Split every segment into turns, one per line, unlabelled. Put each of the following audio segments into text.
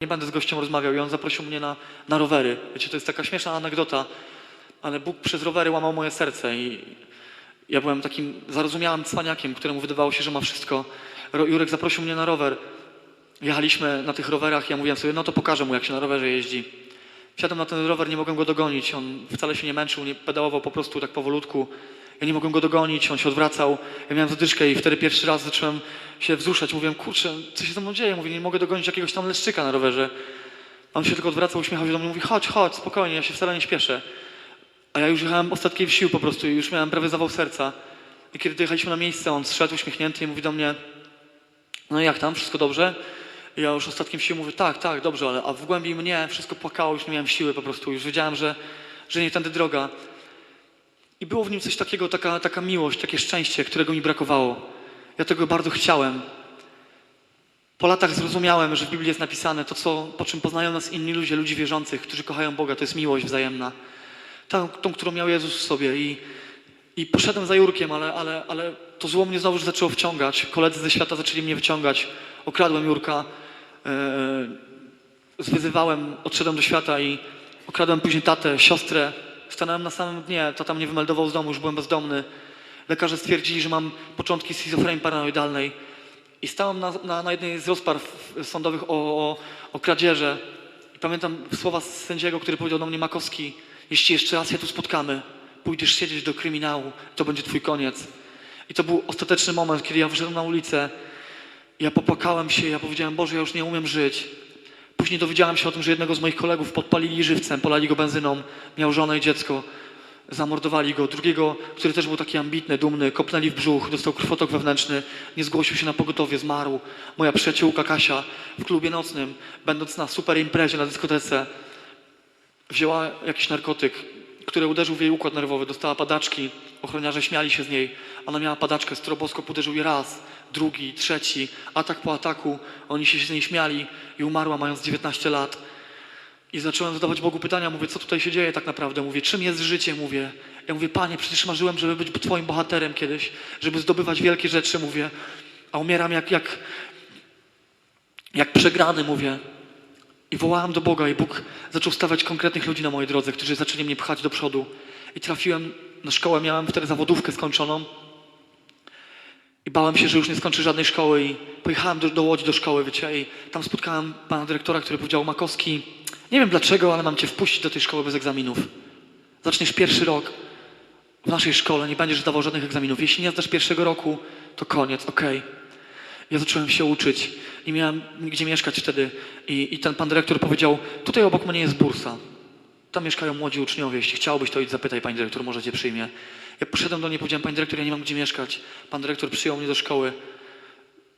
nie będę z gościem rozmawiał i on zaprosił mnie na, na rowery. Wiecie, to jest taka śmieszna anegdota, ale Bóg przez rowery łamał moje serce i ja byłem takim zarozumiałym cwaniakiem, któremu wydawało się, że ma wszystko. Jurek zaprosił mnie na rower. Jechaliśmy na tych rowerach, ja mówiłem sobie, no to pokażę mu, jak się na rowerze jeździ. Wsiadłem na ten rower, nie mogłem go dogonić, on wcale się nie męczył, nie pedałował po prostu tak powolutku. Ja nie mogłem go dogonić, on się odwracał, ja miałem zadyszkę i wtedy pierwszy raz zacząłem się wzruszać. Mówiłem, kurczę, co się ze mną dzieje? Mówię, nie mogę dogonić jakiegoś tam leszczyka na rowerze. On się tylko odwracał, uśmiechał się do mnie, mówi, chodź, chodź, spokojnie, ja się wcale nie śpieszę. A ja już jechałem ostatkiem sił po prostu i już miałem prawie zawał serca. I kiedy dojechaliśmy na miejsce, on zszedł uśmiechnięty i mówi do mnie, no jak tam, wszystko dobrze? I ja już ostatkiem sił mówię, tak, tak, dobrze, ale a w głębi mnie wszystko płakało, już nie miałem siły po prostu, już wiedziałem, że, że nie tędy droga. I było w nim coś takiego, taka, taka miłość, takie szczęście, którego mi brakowało. Ja tego bardzo chciałem. Po latach zrozumiałem, że w Biblii jest napisane to, co, po czym poznają nas inni ludzie, ludzi wierzących, którzy kochają Boga, to jest miłość wzajemna. Tą, tą którą miał Jezus w sobie. I, i poszedłem za Jurkiem, ale, ale, ale to zło mnie znowu zaczęło wciągać. Koledzy ze świata zaczęli mnie wyciągać. Okradłem Jurka, e, zwyzywałem, odszedłem do świata i okradłem później tatę, siostrę. Stanąłem na samym dnie, tata mnie wymeldował z domu, już byłem bezdomny. Lekarze stwierdzili, że mam początki schizofrenii paranoidalnej. I stałem na, na, na jednej z rozpraw sądowych o, o, o kradzieże. I pamiętam słowa sędziego, który powiedział do mnie, Makowski, jeśli jeszcze raz się tu spotkamy, pójdziesz siedzieć do kryminału, to będzie twój koniec. I to był ostateczny moment, kiedy ja wyszedłem na ulicę. Ja popłakałem się, ja powiedziałem, Boże, ja już nie umiem żyć. Później dowiedziałem się o tym, że jednego z moich kolegów podpalili żywcem, polali go benzyną, miał żonę i dziecko. Zamordowali go. Drugiego, który też był taki ambitny, dumny, kopnęli w brzuch, dostał krwotok wewnętrzny, nie zgłosił się na pogotowie, zmarł. Moja przyjaciółka Kasia w klubie nocnym, będąc na super imprezie na dyskotece, wzięła jakiś narkotyk, który uderzył w jej układ nerwowy, dostała padaczki, ochroniarze śmiali się z niej. Ona miała padaczkę, stroboskop uderzył jej raz, drugi, trzeci, atak po ataku, oni się z niej śmiali i umarła mając 19 lat. I zacząłem zadawać Bogu pytania, mówię, co tutaj się dzieje tak naprawdę? Mówię, czym jest życie? Mówię, ja mówię, Panie, przecież marzyłem, żeby być Twoim bohaterem kiedyś, żeby zdobywać wielkie rzeczy, mówię, a umieram jak, jak, jak przegrany, mówię. I wołałem do Boga i Bóg zaczął stawiać konkretnych ludzi na mojej drodze, którzy zaczęli mnie pchać do przodu. I trafiłem na szkołę, miałem wtedy zawodówkę skończoną. I bałem się, że już nie skończę żadnej szkoły i pojechałem do, do Łodzi do szkoły, wiecie, i tam spotkałem pana dyrektora, który powiedział, Makowski, nie wiem dlaczego, ale mam cię wpuścić do tej szkoły bez egzaminów. Zaczniesz pierwszy rok w naszej szkole, nie będziesz zdawał żadnych egzaminów. Jeśli nie zdasz pierwszego roku, to koniec, okej. Ja zacząłem się uczyć i miałem gdzie mieszkać wtedy. I, I ten pan dyrektor powiedział, tutaj obok mnie jest bursa. Tam mieszkają młodzi uczniowie. Jeśli chciałbyś, to idź zapytaj, pani dyrektor, może cię przyjmie. Ja poszedłem do niej, powiedziałem, pani dyrektor, ja nie mam gdzie mieszkać. Pan dyrektor przyjął mnie do szkoły.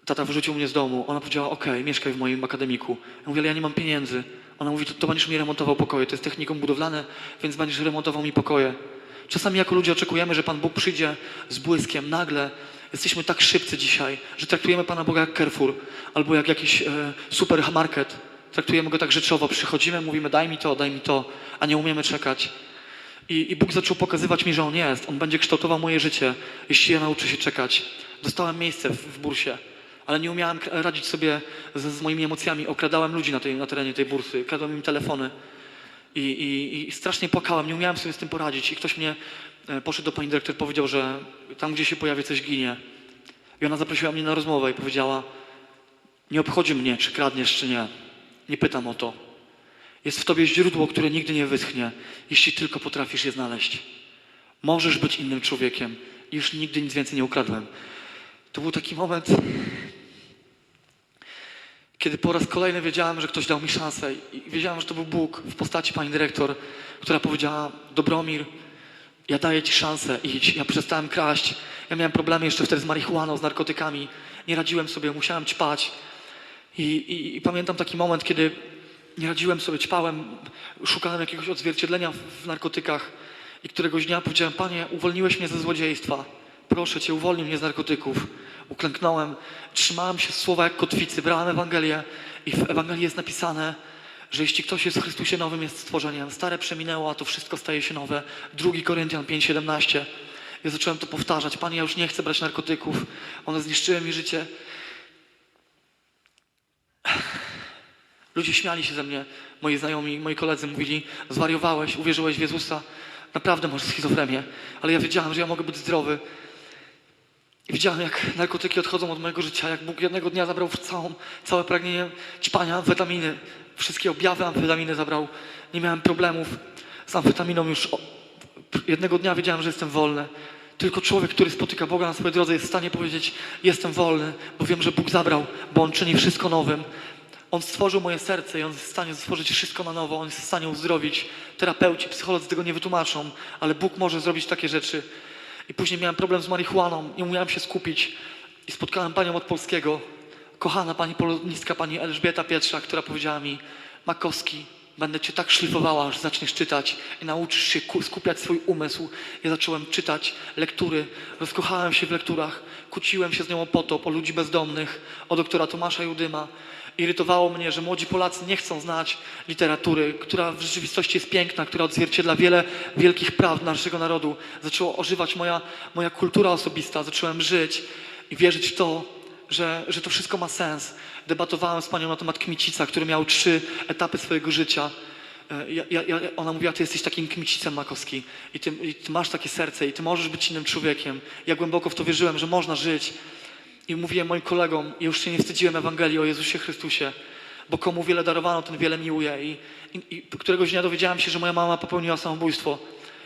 Tata wyrzucił mnie z domu. Ona powiedziała, okej, mieszkaj w moim akademiku. Ja mówię, ale ja nie mam pieniędzy. Ona mówi, to, to będziesz mi remontował pokoje. To jest technikum budowlane, więc będziesz remontował mi pokoje. Czasami jako ludzie oczekujemy, że Pan Bóg przyjdzie z błyskiem. Nagle jesteśmy tak szybcy dzisiaj, że traktujemy Pana Boga jak Carrefour albo jak jakiś e, supermarket. Traktujemy Go tak rzeczowo. Przychodzimy, mówimy daj mi to, daj mi to, a nie umiemy czekać. I, I Bóg zaczął pokazywać mi, że On jest. On będzie kształtował moje życie, jeśli ja nauczę się czekać. Dostałem miejsce w, w bursie, ale nie umiałem radzić sobie z, z moimi emocjami. Okradałem ludzi na, tej, na terenie tej bursy, kradłem im telefony. I, i, I strasznie płakałem, nie umiałem sobie z tym poradzić. I ktoś mnie e, poszedł do pani dyrektor, powiedział, że tam, gdzie się pojawi, coś ginie. I ona zaprosiła mnie na rozmowę i powiedziała: Nie obchodzi mnie, czy kradniesz, czy nie. Nie pytam o to. Jest w tobie źródło, które nigdy nie wyschnie, jeśli tylko potrafisz je znaleźć. Możesz być innym człowiekiem. Już nigdy nic więcej nie ukradłem. To był taki moment, kiedy po raz kolejny wiedziałem, że ktoś dał mi szansę i wiedziałem, że to był Bóg w postaci pani dyrektor, która powiedziała, Dobromir, ja daję ci szansę, idź. Ja przestałem kraść. Ja miałem problemy jeszcze wtedy z marihuaną, z narkotykami. Nie radziłem sobie, musiałem ćpać. I, i, I pamiętam taki moment, kiedy nie radziłem sobie, ćpałem, szukałem jakiegoś odzwierciedlenia w, narkotykach i któregoś dnia powiedziałem, Panie, uwolniłeś mnie ze złodziejstwa. Proszę Cię, uwolnij mnie z narkotyków. Uklęknąłem, trzymałem się słowa jak kotwicy, brałem Ewangelię i w Ewangelii jest napisane, że jeśli ktoś jest w Chrystusie nowym, jest stworzeniem. Stare przeminęło, a to wszystko staje się nowe. 2 Koryntian 5,17. Ja zacząłem to powtarzać. Panie, ja już nie chcę brać narkotyków. One zniszczyły mi życie. Ludzie śmiali się ze mnie, moi znajomi, moi koledzy mówili, zwariowałeś, uwierzyłeś w Jezusa, naprawdę masz schizofrenię. Ale ja wiedziałem, że ja mogę być zdrowy. I widziałem, jak narkotyki odchodzą od mojego życia, jak Bóg jednego dnia zabrał całą, całe pragnienie ćpania, amfetaminy, wszystkie objawy amfetaminy zabrał. Nie miałem problemów z amfetaminą już. Jednego dnia wiedziałem, że jestem wolny. Tylko człowiek, który spotyka Boga na swojej drodze jest w stanie powiedzieć, jestem wolny, bo wiem, że Bóg zabrał, bo On czyni wszystko nowym. On stworzył moje serce i On jest w stanie stworzyć wszystko na nowo. On jest w stanie uzdrowić. Terapeuci, psycholodzy tego nie wytłumaczą, ale Bóg może zrobić takie rzeczy. I później miałem problem z marihuaną, nie umiałem się skupić. I spotkałem panią od polskiego, kochana pani polonistka, pani Elżbieta Pietrza, która powiedziała mi, Makowski, będę cię tak szlifowała, aż zaczniesz czytać i nauczysz się ku- skupiać swój umysł. Ja zacząłem czytać lektury, rozkochałem się w lekturach, kłóciłem się z nią o potop, o ludzi bezdomnych, o doktora Tomasza Judyma. Irytowało mnie, że młodzi Polacy nie chcą znać literatury, która w rzeczywistości jest piękna, która odzwierciedla wiele wielkich praw naszego narodu. Zaczęła ożywać moja, moja kultura osobista, zacząłem żyć i wierzyć w to, że, że to wszystko ma sens. Debatowałem z panią na temat Kmicica, który miał trzy etapy swojego życia. E, Ja, ja, ja, ona mówiła, ty jesteś takim Kmicicem Makowski i ty, i ty masz takie serce i ty możesz być innym człowiekiem. Ja głęboko w to wierzyłem, że można żyć. I mówiłem moim kolegom, i już się nie wstydziłem Ewangelii o Jezusie Chrystusie, bo komu wiele darowano, ten wiele miłuje. I, i, i któregoś dnia dowiedziałem się, że moja mama popełniła samobójstwo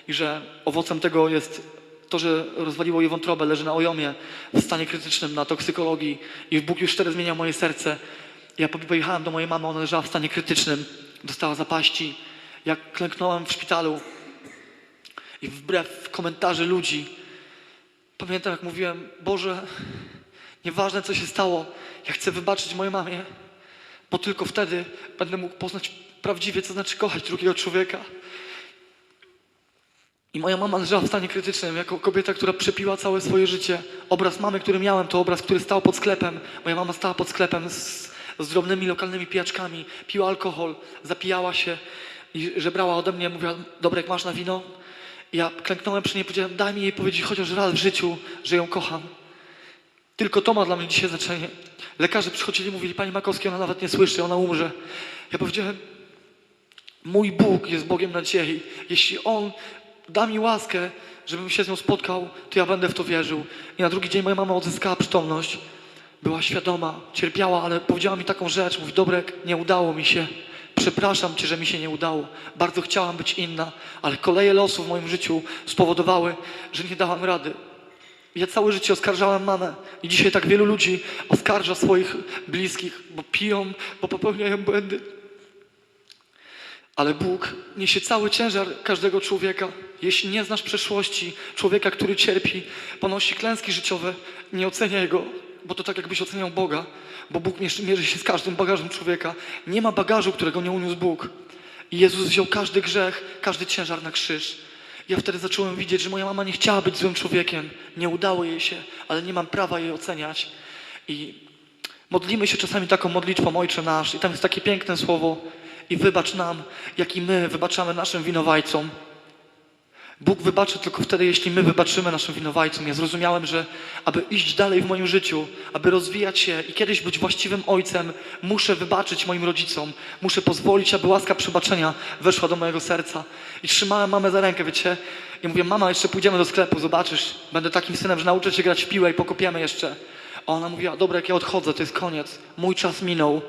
i że owocem tego jest to, że rozwaliło jej wątrobę, leży na ojomie w stanie krytycznym, na toksykologii i Bóg już wtedy zmieniał moje serce. Ja po- pojechałem do mojej mamy, ona leżała w stanie krytycznym, dostała zapaści. Jak klęknąłem w szpitalu i wbrew komentarzy ludzi, pamiętam jak mówiłem, Boże, nieważne co się stało, ja chcę wybaczyć mojej mamie, bo tylko wtedy będę mógł poznać prawdziwie, co znaczy kochać drugiego człowieka. I moja mama leżała w stanie krytycznym, jako kobieta, która przepiła całe swoje życie. Obraz mamy, który miałem, to obraz, który stał pod sklepem. Moja mama stała pod sklepem z, z drobnymi lokalnymi pijaczkami, piła alkohol, zapijała się i żebrała ode mnie, mówiła, Dobrek, masz na wino? I ja klęknąłem przy niej i powiedziałem, daj mi jej powiedzieć chociaż raz w życiu, że ją kocham. Tylko to ma dla mnie dzisiaj znaczenie. Lekarze przychodzili, mówili, pani Makowski, ona nawet nie słyszy, ona umrze. Ja powiedziałem, Mój Bóg jest Bogiem nadziei. Jeśli On da mi łaskę, żebym się z nią spotkał, to ja będę w to wierzył. I na drugi dzień moja mama odzyskała przytomność. Była świadoma, cierpiała, ale powiedziała mi taką rzecz. Mówi, Dobrek, nie udało mi się. Przepraszam Cię, że mi się nie udało. Bardzo chciałam być inna, ale koleje losu w moim życiu spowodowały, że nie dałam rady. Ja całe życie oskarżałem mamę i dzisiaj tak wielu ludzi oskarża swoich bliskich, bo piją, bo popełniają błędy. Ale Bóg niesie cały ciężar każdego człowieka. Jeśli nie znasz przeszłości człowieka, który cierpi, ponosi klęski życiowe, nie oceniaj go, bo to tak jakbyś oceniał Boga, bo Bóg mierzy się z każdym bagażem człowieka. Nie ma bagażu, którego nie uniósł Bóg. I Jezus wziął każdy grzech, każdy ciężar na krzyż. Ja wtedy zacząłem widzieć, że moja mama nie chciała być złym człowiekiem. Nie udało jej się, ale nie mam prawa jej oceniać. I Modlimy się czasami taką modlitwą Ojcze Nasz i tam jest takie piękne słowo i wybacz nam, jak i my wybaczamy naszym winowajcom. Bóg wybaczy tylko wtedy, jeśli my wybaczymy naszym winowajcom. Ja zrozumiałem, że aby iść dalej w moim życiu, aby rozwijać się i kiedyś być właściwym ojcem, muszę wybaczyć moim rodzicom. Muszę pozwolić, aby łaska przebaczenia weszła do mojego serca. I trzymałem mamę za rękę, wiecie? I mówię, mama, jeszcze pójdziemy do sklepu, zobaczysz. Będę takim synem, że nauczę cię grać w piłę i pokopiemy jeszcze. A ona mówiła, dobra, jak ja odchodzę, to jest koniec. Mój czas minął.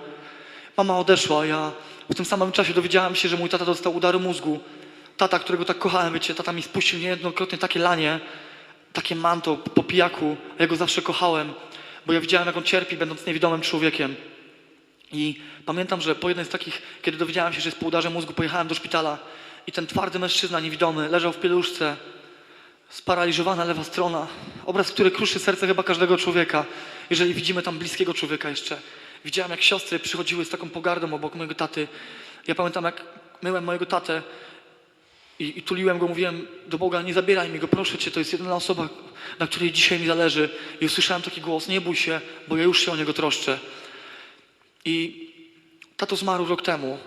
Mama odeszła, ja w tym samym czasie dowiedziałem się, że mój tata dostał udaru mózgu. Tata, którego tak kochałem, wiecie, tata mi spuścił niejednokrotnie takie lanie, takie manto po pijaku. a Ja go zawsze kochałem, bo ja widziałem, jak on cierpi, będąc niewidomym człowiekiem. I pamiętam, że po jednej z takich, kiedy dowiedziałem się, że jest po udarze mózgu, pojechałem do szpitala i ten twardy mężczyzna niewidomy leżał w pieluszce, sparaliżowana lewa strona. Obraz, który kruszy serce chyba każdego człowieka, jeżeli widzimy tam bliskiego człowieka jeszcze. Widziałem, jak siostry przychodziły z taką pogardą obok mojego taty. Ja pamiętam, jak myłem mojego tatę i, i tuliłem go, mówiłem do Boga, nie zabieraj mi go, proszę Cię, to jest jedyna osoba, na której dzisiaj mi zależy. I usłyszałem taki głos, nie bój się, bo ja już się o niego troszczę. I tato zmarł rok temu.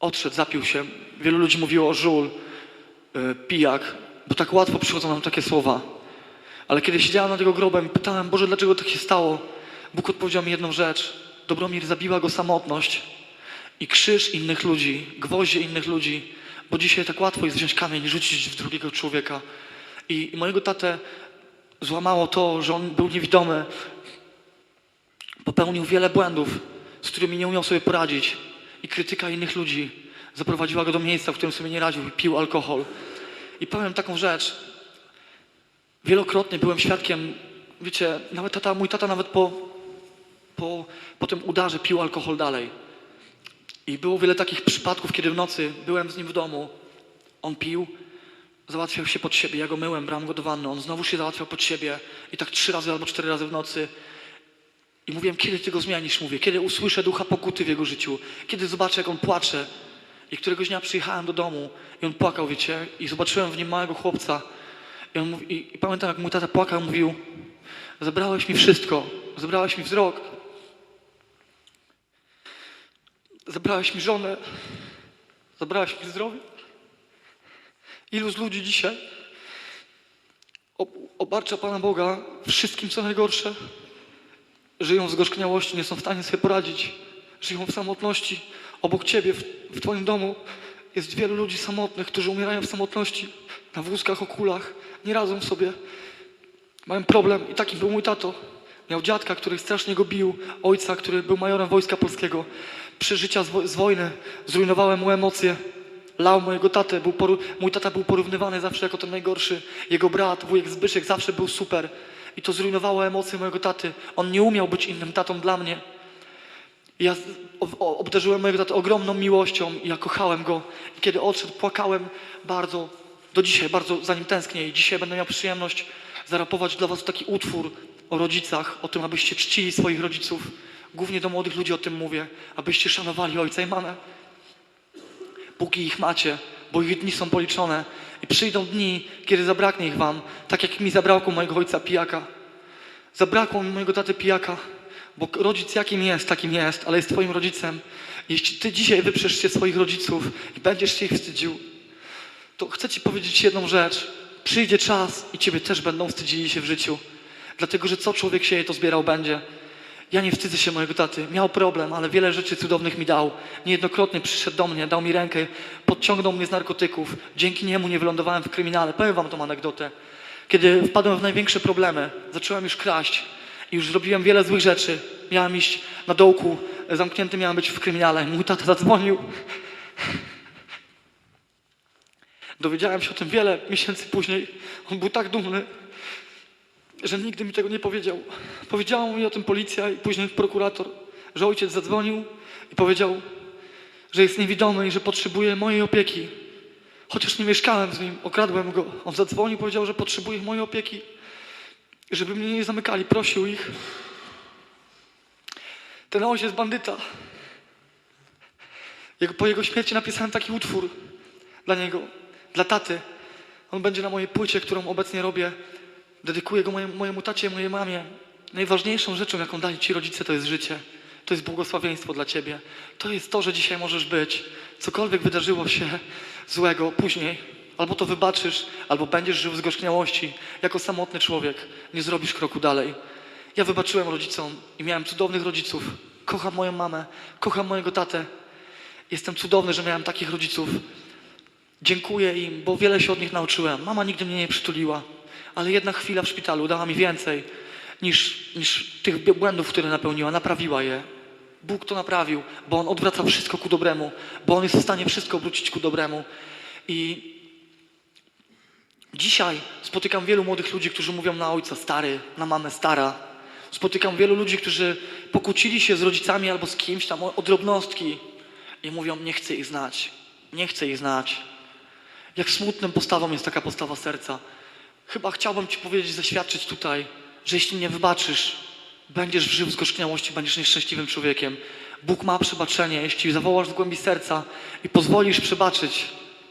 Odszedł, zapił się. Wielu ludzi mówiło o żul, y, pijak, bo tak łatwo przychodzą nam takie słowa. Ale kiedy siedziałem nad jego grobem pytałem, Boże, dlaczego tak się stało? Bóg odpowiedział mi jedną rzecz. Dobromir zabiła go samotność. i krzyż innych ludzi, gwoździe innych ludzi, bo dzisiaj tak łatwo jest wziąć kamień i rzucić w drugiego człowieka. I, i mojego tatę złamało to, że on był niewidomy, popełnił wiele błędów, z którymi nie umiał sobie poradzić i krytyka innych ludzi zaprowadziła go do miejsca, w którym sobie nie radził i pił alkohol. I powiem taką rzecz, wielokrotnie byłem świadkiem, wiecie, nawet tata, mój tata nawet po, po, po tym udarze pił alkohol dalej. I było wiele takich przypadków, kiedy w nocy byłem z nim w domu, on pił, załatwiał się pod siebie, ja go myłem, brałem go do wanny, on znowu się załatwiał pod siebie i tak trzy razy albo cztery razy w nocy. I mówiłem, kiedy ty go zmienisz, mówię, kiedy usłyszę ducha pokuty w jego życiu, kiedy zobaczę, jak on płacze. I któregoś dnia przyjechałem do domu i on płakał, wiecie, i zobaczyłem w nim małego chłopca. I, on mówi, i, i pamiętam, jak mój tata płakał, mówił, zabrałeś mi wszystko, zabrałeś mi wzrok, zabrałeś mi żonę, zabrałeś mi zdrowie. Ilu z ludzi dzisiaj ob- obarcza Pana Boga wszystkim, co najgorsze, żyją w zgorzkniałości, nie są w stanie sobie poradzić, żyją w samotności. Obok Ciebie, w, w Twoim domu jest wielu ludzi samotnych, którzy umierają w samotności, na wózkach, o kulach, nie radzą sobie, mają problem i taki był mój tato. Miał dziadka, który strasznie go bił, ojca, który był majorem Wojska Polskiego. Przeżycia z, wo- z wojny zrujnowały mu emocje. Lał mojego tatę. Był mój tata był porównywany zawsze jako ten najgorszy. Jego brat, wujek Zbyszek, zawsze był super. I to zrujnowało emocje mojego taty. On nie umiał być innym tatą dla mnie. Ja obdarzyłem mojego tatę ogromną miłością i ja kochałem go. I kiedy odszedł, płakałem bardzo, do dzisiaj bardzo za nim tęsknię. I dzisiaj będę miał przyjemność zarapować dla was taki utwór o rodzicach, o tym, abyście czcili swoich rodziców. Głównie do młodych ludzi o tym mówię, abyście szanowali ojca i mamę. Póki ich macie, bo ich dni są policzone. I przyjdą dni, kiedy zabraknie ich wam, tak jak mi zabrakło mojego ojca pijaka. Zabrakło mi mojego taty pijaka, bo rodzic jakim jest, takim jest, ale jest twoim rodzicem. Jeśli ty dzisiaj wyprzesz się swoich rodziców i będziesz się ich wstydził, to chcę ci powiedzieć jedną rzecz. Przyjdzie czas i ciebie też będą wstydzili się w życiu. Dlatego, że co człowiek sieje, to zbierał będzie. Ja nie wstydzę się mojego taty. Miał problem, ale wiele rzeczy cudownych mi dał. Niejednokrotnie przyszedł do mnie, dał mi rękę, podciągnął mnie z narkotyków. Dzięki niemu nie wylądowałem w kryminale. Powiem wam tą anegdotę. Kiedy wpadłem w największe problemy, zacząłem już kraść i już zrobiłem wiele złych rzeczy. Miałem iść na dołku, zamknięty miałem być w kryminale. Mój tata zadzwonił. Dowiedziałem się o tym wiele miesięcy później. On był tak dumny, że nigdy mi tego nie powiedział. Powiedziała mi o tym policja i później prokurator, że ojciec zadzwonił i powiedział, że jest niewidomy i że potrzebuje mojej opieki. Chociaż nie mieszkałem z nim, okradłem go. On zadzwonił, powiedział, że potrzebuje mojej opieki, żeby mnie nie zamykali. Prosił ich. Ten ojciec bandyta. Jego, po jego śmierci napisałem taki utwór dla niego, dla taty. On będzie na mojej płycie, którą obecnie robię. Dedykuję go mojemu, mojemu tacie, mojej mamie. Najważniejszą rzeczą, jaką dali ci rodzice, to jest życie. To jest błogosławieństwo dla ciebie. To jest to, że dzisiaj możesz być. Cokolwiek wydarzyło się złego później, albo to wybaczysz, albo będziesz żył w zgorzkniałości. Jako samotny człowiek nie zrobisz kroku dalej. Ja wybaczyłem rodzicom i miałem cudownych rodziców. Kocham moją mamę, kocham mojego tatę. Jestem cudowny, że miałem takich rodziców. Dziękuję im, bo wiele się od nich nauczyłem. Mama nigdy mnie nie przytuliła, ale jedna chwila w szpitalu dała mi więcej niż, niż tych błędów, które napełniła. Naprawiła je. Bóg to naprawił, bo On odwraca wszystko ku dobremu, bo On jest w stanie wszystko obrócić ku dobremu. I dzisiaj spotykam wielu młodych ludzi, którzy mówią na ojca stary, na mamę stara. Spotykam wielu ludzi, którzy pokłócili się z rodzicami albo z kimś tam o, drobnostki i mówią, nie chcę ich znać, nie chcę ich znać. Jak smutną postawą jest taka postawa serca. Chyba chciałbym Ci powiedzieć, zaświadczyć tutaj, że jeśli nie wybaczysz, będziesz żył w zgorzkniałości, będziesz nieszczęśliwym człowiekiem. Bóg ma przebaczenie. Jeśli zawołasz w głębi serca i pozwolisz przebaczyć,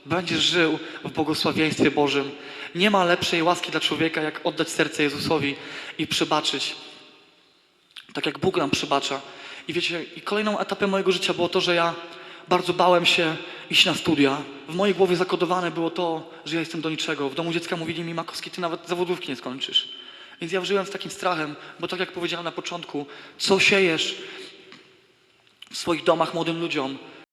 będziesz żył w błogosławieństwie Bożym. Nie ma lepszej łaski dla człowieka, jak oddać serce Jezusowi i przebaczyć. Tak jak Bóg nam przebacza. I wiecie, i kolejną etapem mojego życia było to, że ja bardzo bałem się iść na studia. W mojej głowie zakodowane było to, że ja jestem do niczego. W domu dziecka mówili mi, Makowski, ty nawet zawodówki nie skończysz. Więc ja żyłem z takim strachem, bo tak jak powiedziałem na początku, co siejesz w swoich domach młodym ludziom,